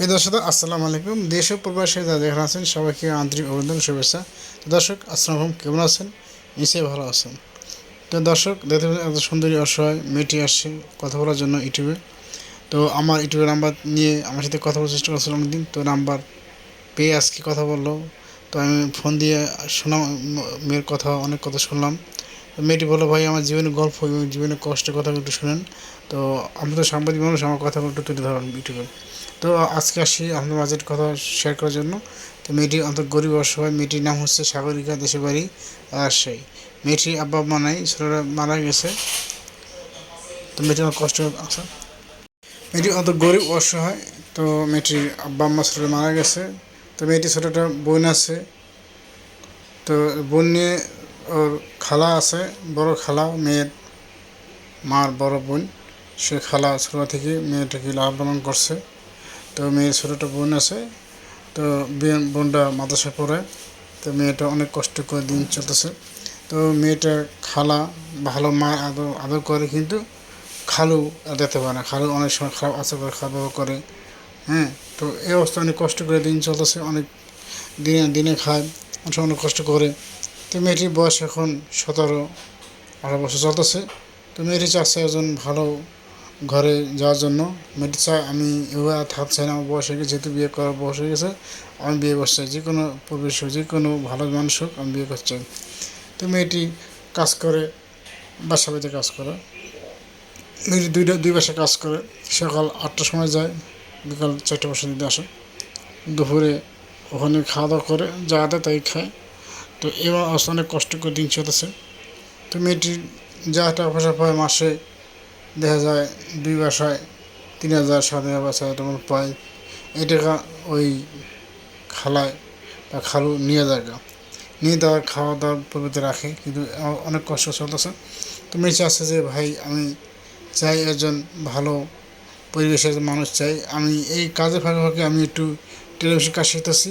প্রিয় দর্শক, আসসালামু আলাইকুম। দেশ ও প্রবাসী যারা যেখানে আছেন, সবাইকে আন্তরিক অভিনন্দন, শুভেচ্ছা। তো দর্শক, আসসালামু কেমন আছেন? নিশ্চয়ই ভালো আছেন। তো দর্শক, দেখতে এত সুন্দরী, অসহায় মেয়েটি আসছে কথা বলার জন্য ইউটিউবে। তো আমার ইউটিউবের নাম্বার নিয়ে আমার সাথে কথা বলার চেষ্টা করছিলাম অনেকদিন। তো নাম্বার পেয়ে আজকে কথা বলল। তো আমি ফোন দিয়ে শোনাম মেয়ের কথা, অনেক কথা শুনলাম। মেয়েটি বলল, ভাই, আমার জীবনের গল্প এবং জীবনের কষ্টের কথা একটু শুনেন। তো আমি তো সাংবাদিক মানুষ, আমার কথাগুলো একটু তুলে ধরলাম ইউটিউবে। তো আজকে আসি আপনাদের মাঝের কথা শেয়ার করার জন্য। তো মেয়েটি অন্তত গরিব অসহায় মেয়েটির নাম হচ্ছে সাগরিকা, দেশের বাড়ি রাজশাহী। মেয়েটির আব্বা মানাই নাই, ছোটরা মারা গেছে। তো মেয়েটি অনেক কষ্ট আছে। মেয়েটি অত গরিব অসহায় তো মেয়েটির আব্বা আম্মা, ছোটরা মারা গেছে। তো মেয়েটির ছোটোটা বোন আছে। তো বোন নিয়ে ওর খালা আছে, বড় খালা মেয়ের মার বড় বোন। সে খালা ছোটো থেকে মেয়েটাকে লালন পালন করছে। তো মেয়ের ছোটোটা বোন আছে। তো বোনটা মাদ্রাসা পড়ে। তো মেয়েটা অনেক কষ্ট করে দিন চলতেছে। তো মেয়েটা খালা ভালো মা আদর আদর করে কিন্তু খালু দিতে পারে না। খালু অনেক সময় খারাপ আচার করে খাওয়া দাওয়া করে। হ্যাঁ তো এই অবস্থা অনেক কষ্ট করে দিন চলতেছে। অনেক দিনে দিনে খায়, অনেক সময় অনেক কষ্ট করে। তো মেয়েটির বয়স এখন সতেরো, আঠারো বছর চলতেছে। তো মেয়েটি চাচ্ছে একজন ভালো ঘরে যাওয়ার জন্য। মেয়েটি চায় আমি এভাবে আর থাকতে চাই না। আমার বয়স হয়ে গেছে, যেহেতু বিয়ে করার বয়স হয়ে গেছে, আমি বিয়ে করতে চাই। যে কোনো পরিবেশ হোক, যে কোনো ভালো মানুষ হোক, আমি বিয়ে করতে চাই। তো মেয়েটি কাজ করে, বাসা বাড়িতে কাজ করে। মেয়েটি দুইটা, দুই বাসায় কাজ করে, সকাল আটটার সময় যায়, বিকাল চারটে বছর দিতে আসে। দুপুরে ওখানে খাওয়া দাওয়া করে, যা দেয় তাই খায়। তো এবার অনেক কষ্ট করে দিন চলেছে তো মেয়েটির যা টাকা পয়সা পায় মাসে দেখা যায় দুই বাসায় তিন হাজার, সাত হাজার বাসায় তেমন পায়। এই টাকা ওই খালায় বা খালু নিয়ে যায় নিয়ে দেওয়ার খাওয়া দাওয়ার প্রভৃতি রাখে, কিন্তু অনেক কষ্ট চলতেছে। তো মেয়ে চাচ্ছে যে, ভাই, আমি চাই একজন ভালো পরিবেশের মানুষ চাই। আমি এই কাজের ফাঁকে ফাঁকে আমি একটু টেলিভিশন কাজ শিখতেছি।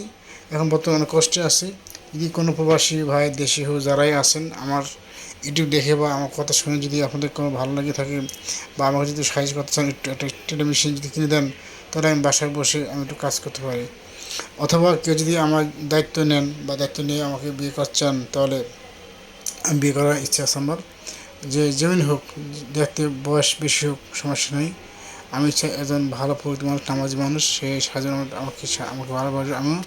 এখন বর্তমানে কষ্টে আছি। যদি কোনো প্রবাসী ভাই, দেশি হোক যারাই আছেন, আমার ইউটিউব দেখে বা আমার কথা শুনে যদি আপনাদের কোনো ভালো লাগে থাকে বা আমাকে যদি সাহায্য করতে চান, একটু একটা টেলিভিশন যদি কিনে দেন, তাহলে আমি বাসায় বসে আমি একটু কাজ করতে পারি। অথবা কেউ যদি আমার দায়িত্ব নেন বা দায়িত্ব নিয়ে আমাকে বিয়ে করছেন তাহলে আমি বিয়ে করার ইচ্ছা আছে আমার। যে যেমন হোক, দেখতে বয়স বেশি হোক, সমস্যা নেই। আমি চাই একজন ভালো প্রকৃতি মানুষ নামাজি মানুষ, সে সাজন আমাকে আমাকে ভালোবাসে, আমিও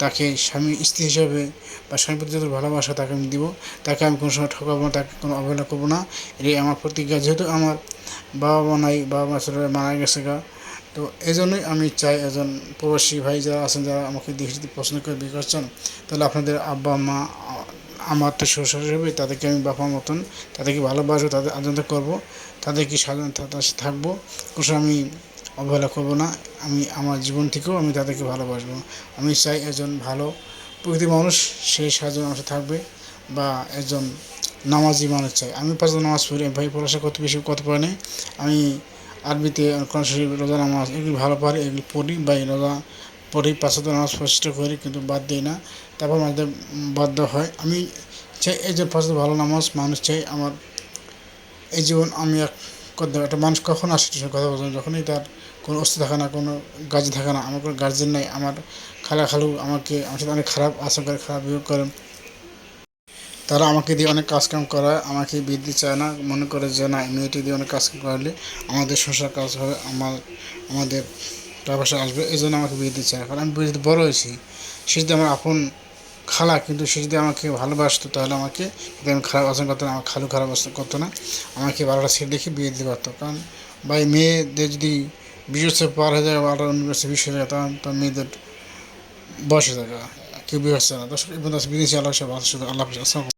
তাকে স্বামী, স্ত্রী হিসাবে বা স্বামী প্রতি যত ভালোবাসা তাকে আমি দিব, তাকে আমি কোনো সময় ঠকাবো না, তাকে কোনো অবহেলা করব না। এটাই আমার প্রতিজ্ঞা। যেহেতু আমার বাবা মা নাই বাবা মা ছোটো মারা গেছে গা। তো এই জন্যই আমি চাই একজন প্রবাসী ভাই যারা আছেন, যারা আমাকে দেখে যদি পছন্দ করে বিয়ে করছেন, তাহলে আপনাদের আব্বা মা আমার তো শ্বশুর হিসেবে তাদেরকে আমি বাবা মতন তাদেরকে ভালোবাসবো, তাদের আনন্দ করব, তাদেরকে সাধারণ থাকব। কোনো আমি অবহেলা করব না। আমি আমার জীবন থেকেও আমি তাদেরকে ভালোবাসবো। আমি চাই একজন ভালো প্রকৃতি মানুষ সেই সাহায্য আমার থাকবে বা একজন নামাজি মানুষ চাই। আমি পাঁচ নামাজ পড়ি, ভাই পড়াশোনা কত বেশি কত পারে নেই আমি আরবিতে রোজা নামাজ এগুলি ভালো পারি এগুলি পড়ি বা রোজা পড়ি পাঁচশত নামাজ প্রচেষ্টা করি, কিন্তু বাদ দিই না। তারপর মাঝে বাধ্য হয়। আমি চাই এই যে ভালো নামাজ মানুষ চাই। আমার এই জীবন আমি এক একটা মানুষ কখন আসে কথা বলছেন যখনই তার কোনো অস্তি থাকে না, কোনো গার্জেন থাকে না, আমার কোনো গার্জেন নাই, আমার খালা খালু আমাকে, আমার সাথে অনেক খারাপ আশা করে, খারাপ বিয়োগ করেন তারা আমাকে দিয়ে অনেক কাজকাম করায়, আমাকে বৃদ্ধি চায় না, মনে করে যে না মেয়েটি দিয়ে অনেক কাজকাম করালে আমাদের সংসার কাজ হবে, আমার, আমাদের টাকা পয়সা আসবে এই জন্য আমাকে বিয়ে দিচ্ছে না কারণ আমি যদি বড়ো হয়েছি, সে যদি আমার আপন খালা, কিন্তু সে যদি আমাকে ভালোবাসতো, তাহলে আমাকে যদি আমি খারাপ আচরণ করতো না আমার খালু খারাপ আচরণ করতো না। আমাকে বারোটা সিট দেখে বিয়ে দিতে পারতো। কারণ ভাই, মেয়েদের যদি বিশ বছর পার হয়ে যায়, বারোটা ইউনিভার্সিটি বিশ হয়ে যায়, তখন তো মেয়েদের বয়স হয়ে যায়। কেউ বিয়ে হচ্ছে না। দর্শক বিদেশি আল্লাহ আল্লাহ